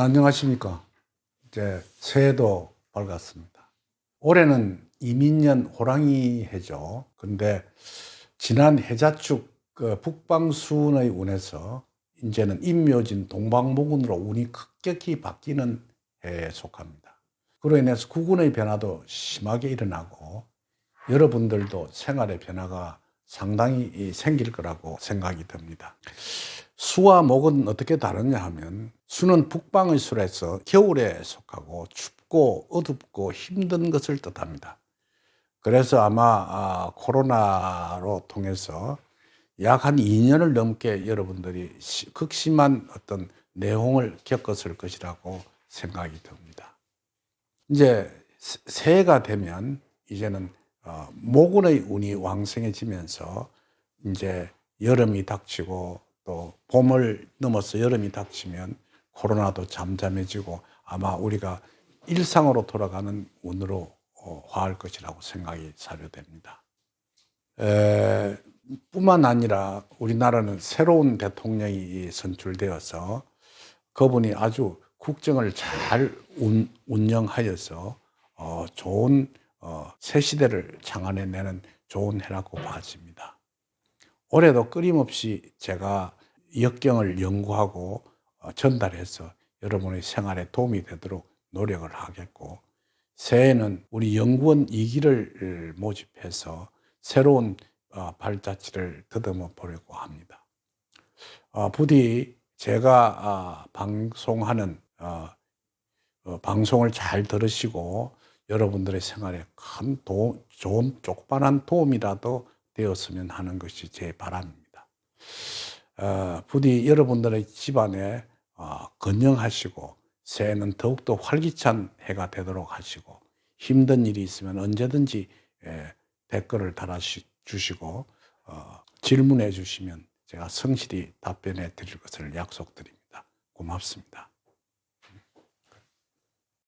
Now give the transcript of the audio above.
안녕하십니까. 이제 새해도 밝았습니다. 올해는 이민년 호랑이 해죠. 근데 지난 해자축 그 북방수운의 운에서 이제는 임묘진 동방목운으로 운이 급격히 바뀌는 해에 속합니다. 그로 인해서 구군의 변화도 심하게 일어나고 여러분들도 생활의 변화가 상당히 생길 거라고 생각이 듭니다. 수와 목은 어떻게 다르냐 하면 수는 북방의 수에서 겨울에 속하고 춥고 어둡고 힘든 것을 뜻합니다. 그래서 아마 아, 코로나로 통해서 약 한 2년을 넘게 여러분들이 시- 극심한 어떤 내홍을 겪었을 것이라고 생각이 듭니다. 이제 새- 새해가 되면 이제는 어, 모군의 운이 왕성해지면서 이제 여름이 닥치고 또 봄을 넘어서 여름이 닥치면 코로나도 잠잠해지고 아마 우리가 일상으로 돌아가는 운으로 어, 화할 것이라고 생각이 사료됩니다. 에, 뿐만 아니라 우리나라는 새로운 대통령이 선출되어서 그분이 아주 국정을 잘 운, 운영하여서 어, 좋은 어, 새 시대를 창안해내는 좋은 해라고 봐집니다. 올해도 끊임없이 제가 역경을 연구하고 어, 전달해서 여러분의 생활에 도움이 되도록 노력을 하겠고 새해에는 우리 연구원 2기를 모집해서 새로운 어, 발자취를 더듬어 보려고 합니다. 어, 부디 제가 아, 방송하는 어, 어, 방송을 잘 들으시고 여러분들의 생활에 큰 도움, 좋은 조그만한 도움이라도 되었으면 하는 것이 제 바람입니다. 어, 부디 여러분들의 집안에 어, 건강하시고 새해는 더욱더 활기찬 해가 되도록 하시고 힘든 일이 있으면 언제든지 예, 댓글을 달아주시고 어, 질문해 주시면 제가 성실히 답변해 드릴 것을 약속드립니다. 고맙습니다.